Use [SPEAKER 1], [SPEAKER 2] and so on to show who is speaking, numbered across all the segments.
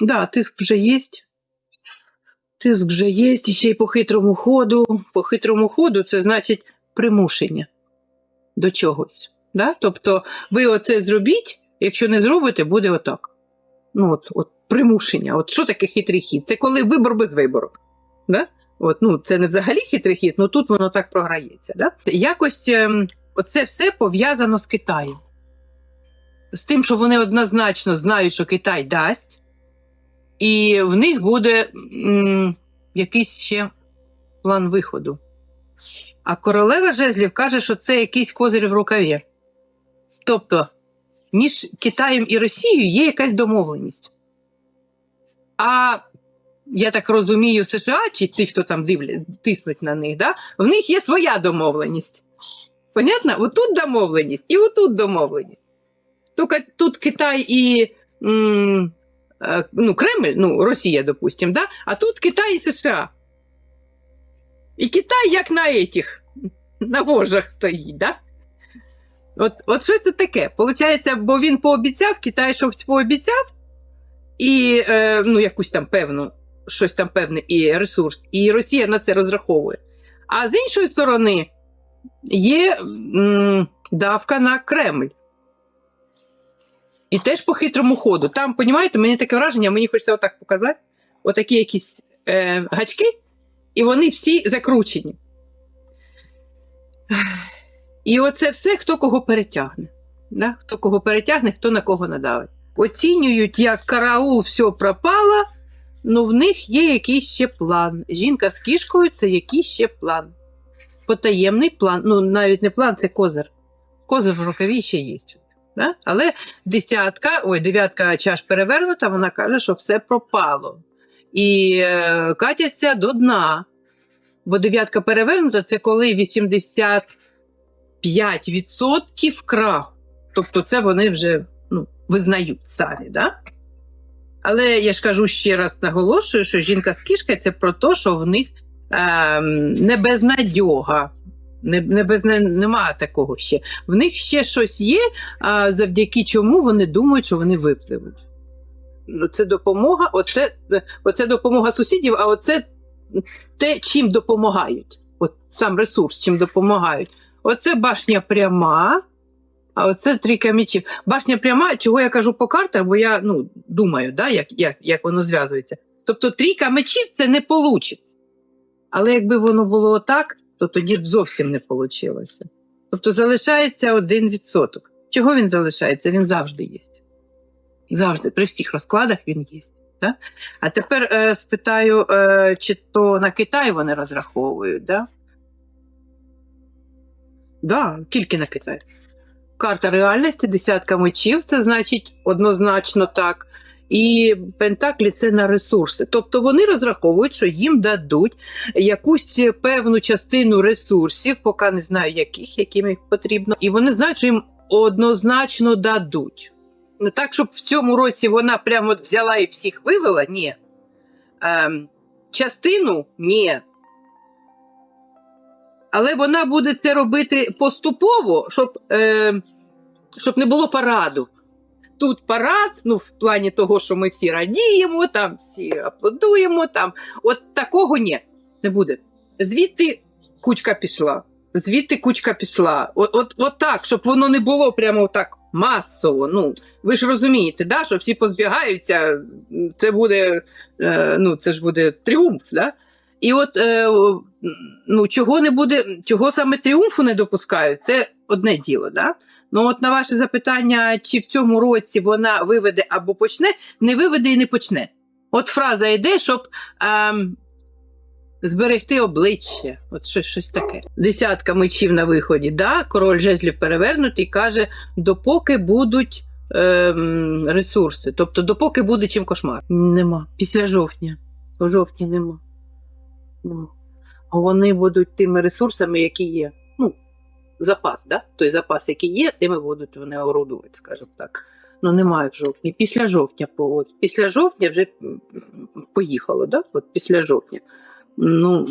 [SPEAKER 1] Да, тиск вже є. Тиск вже є, ще й по хитрому ходу. По хитрому ходу це значить примушення до чогось. Да? Тобто ви оце зробіть, якщо не зробите, буде отак. Ну, от, от примушення. От що таке хитрий хід? Це коли вибор без вибору. Да? От, ну, це не взагалі хитрий хід, але тут воно так програється. Да? Якось ем, оце все пов'язано з Китаєм. З тим, що вони однозначно знають, що Китай дасть, і в них буде м, якийсь ще план виходу. А королева жезлів каже, що це якийсь козир в рукаві. Тобто між Китаєм і Росією є якась домовленість. А я так розумію, США чи ті, хто там дивлять, тиснуть на них, да? в них є своя домовленість. Понятно? Отут домовленість і отут домовленість. Тут Китай і м, ну, Кремль, ну, Росія, допустим, да? а тут Китай і США. І Китай як на етіх, на вожах стоїть, да? От, от щось тут таке. Получається, бо він пообіцяв, Китай щось пообіцяв, і е, ну, якусь там певну, щось там певне і ресурс, і Росія на це розраховує. А з іншої сторони є м, давка на Кремль. І теж по хитрому ходу. Там, понімаєте, мені таке враження, мені хочеться отак показати. Отакі якісь е, гачки, і вони всі закручені. І оце все, хто кого перетягне. Да? Хто кого перетягне, хто на кого надавить. Оцінюють, як караул все пропало, ну в них є якийсь ще план. Жінка з кішкою це якийсь ще план. Потаємний план. Ну, навіть не план, це козир. Козир в рукаві ще є. Да? Але десятка, ой, дев'ятка чаш перевернута, вона каже, що все пропало. І е, катяться до дна. Бо дев'ятка перевернута це коли 85% крах. Тобто це вони вже ну, визнають самі. Да? Але я ж кажу ще раз наголошую, що жінка з кішкою це про те, що в них е, не безнадьога. Не, не без, не, нема такого ще. В них ще щось є, а, завдяки чому вони думають, що вони випливуть. Ну, Це допомога, оце, оце допомога сусідів, а оце те, чим допомагають. От сам ресурс, чим допомагають. Оце башня пряма, а оце трійка мечів. Башня пряма, чого я кажу по картах, бо я ну, думаю, да, як, як, як воно зв'язується. Тобто трійка мечів це не вийде. Але якби воно було отак, то тоді зовсім не вийшло. Тобто залишається один відсоток. Чого він залишається? Він завжди є. Завжди, при всіх розкладах він є. Да? А тепер е, спитаю, е, чи то на Китай вони розраховують, да? Да, тільки на Китай. Карта реальності, десятка мечів, це значить однозначно так. І Пентаклі це на ресурси. Тобто вони розраховують, що їм дадуть якусь певну частину ресурсів, поки не знаю яких, яким їх потрібно. І вони знають, що їм однозначно дадуть. Не так, щоб в цьому році вона прямо от взяла і всіх вивела, ні. Ем, частину ні. Але вона буде це робити поступово, щоб, е, щоб не було параду. Тут парад, ну, в плані того, що ми всі радіємо, там всі аплодуємо, там. От такого ні, не буде. Звідти кучка пішла, звідти кучка пішла. От, от, от так, щоб воно не було прямо так масово. Ну, ви ж розумієте, да, що всі позбігаються, це буде, е, ну, це ж буде тріумф. Да? І от е, ну, чого не буде, чого саме тріумфу не допускають, це одне діло. Да? Ну, от на ваше запитання, чи в цьому році вона виведе або почне, не виведе і не почне. От фраза йде, щоб ем, зберегти обличчя. От щось, щось таке. Десятка мечів на виході, да? король жезлів перевернутий каже, допоки будуть ем, ресурси. Тобто, допоки буде чим кошмар. Нема. Після жовтня. У жовтні нема. А вони будуть тими ресурсами, які є. Ну, запас, да? той запас, який є, тими будуть вони орудувати, скажімо так. Ну, немає в жовтні. Після жовтня, от, після жовтня вже поїхало, да? От після жовтня. Ну,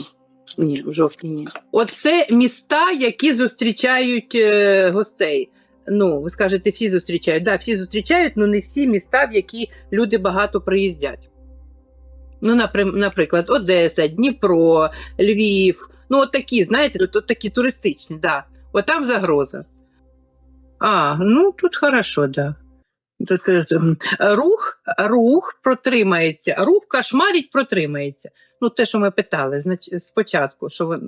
[SPEAKER 1] ні, в жовтні ні. Оце міста, які зустрічають е, гостей. Ну, ви скажете, всі зустрічають. Да, всі зустрічають, але не всі міста, в які люди багато приїздять. Ну, наприклад, Одеса, Дніпро, Львів. Ну, от такі, знаєте, от, такі туристичні, да. От там загроза. А, ну тут хорошо, да. Рух, рух протримається, рух кошмарить протримається. Ну, те, що ми питали спочатку, що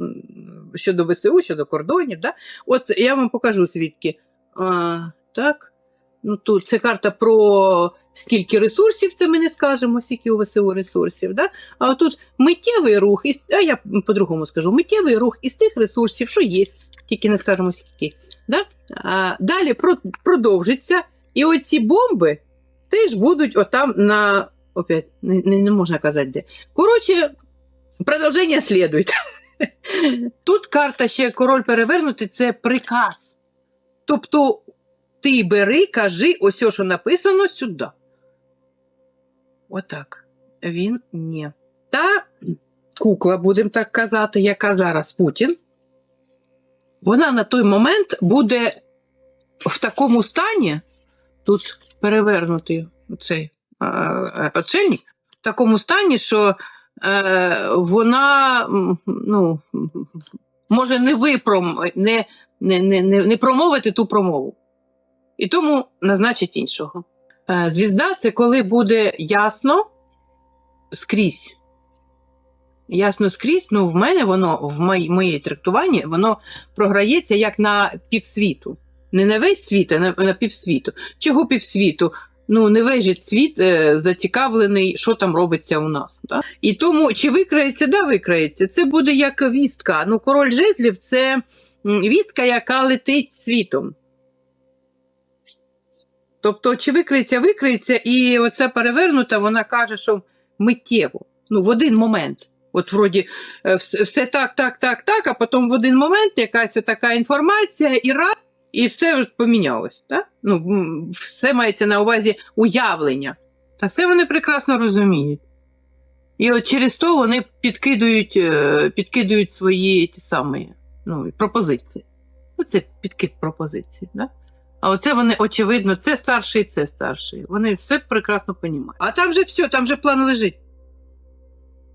[SPEAKER 1] щодо ВСУ, щодо кордонів, да? От я вам покажу свідки. А, так. Ну, тут це карта про скільки ресурсів, це ми не скажемо, скільки у ВСУ ресурсів. Да? А тут миттєвий рух, із, а я по-другому скажу, миттєвий рух із тих ресурсів, що є, тільки не скажемо скільки. Да? А, далі про, продовжиться, і оці бомби теж будуть отам на. Опять, не, не, можна казати де. Коротше, продовження слідує. Тут карта ще король перевернутий це приказ. Тобто ти бери, кажи, ось що написано сюди. Отак. Він ні. Та кукла, будемо так казати, яка зараз Путін, вона на той момент буде в такому стані, тут перевернутий оцей е, очельник, в такому стані, що е, вона ну, може не випром, не, не, не, не промовити ту промову. І тому назначить іншого. Е, Звізда це коли буде ясно скрізь. Ясно скрізь, ну в мене воно в моєї трактуванні воно програється як на півсвіту. Не на весь світ, а на, на півсвіту. Чого півсвіту? Ну, не весь світ е, зацікавлений, що там робиться у нас. Да? І тому, чи викрається, да, викрається. Це буде як вістка. Ну, король жезлів це вістка, яка летить світом. Тобто, чи викриється, викриється, і оця перевернута, вона каже, що миттєво, ну, в один момент. От вроді е, все, так, так, так, так, а потім в один момент якась така інформація, і раз, і все помінялось. Так? Ну, все мається на увазі уявлення. Та все вони прекрасно розуміють. І от через то вони підкидують, е, підкидують свої ті самі ну, пропозиції. Оце підкид пропозицій. Да? А оце вони, очевидно, це старший, це старший. Вони все прекрасно розуміють. А там же все, там же план лежить.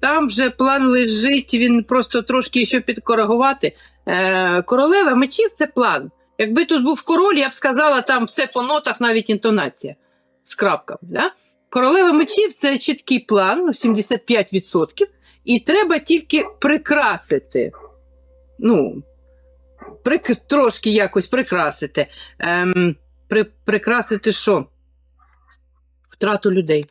[SPEAKER 1] Там вже план лежить, він просто трошки ще підкоригувати. Е, королева мечів це план. Якби тут був король, я б сказала, там все по нотах, навіть інтонація з крапками. Да? Королева мечів це чіткий план, ну, 75%, і треба тільки прикрасити. Ну, прик, трошки якось прикрасити. Ем, при, прикрасити що? Втрату людей.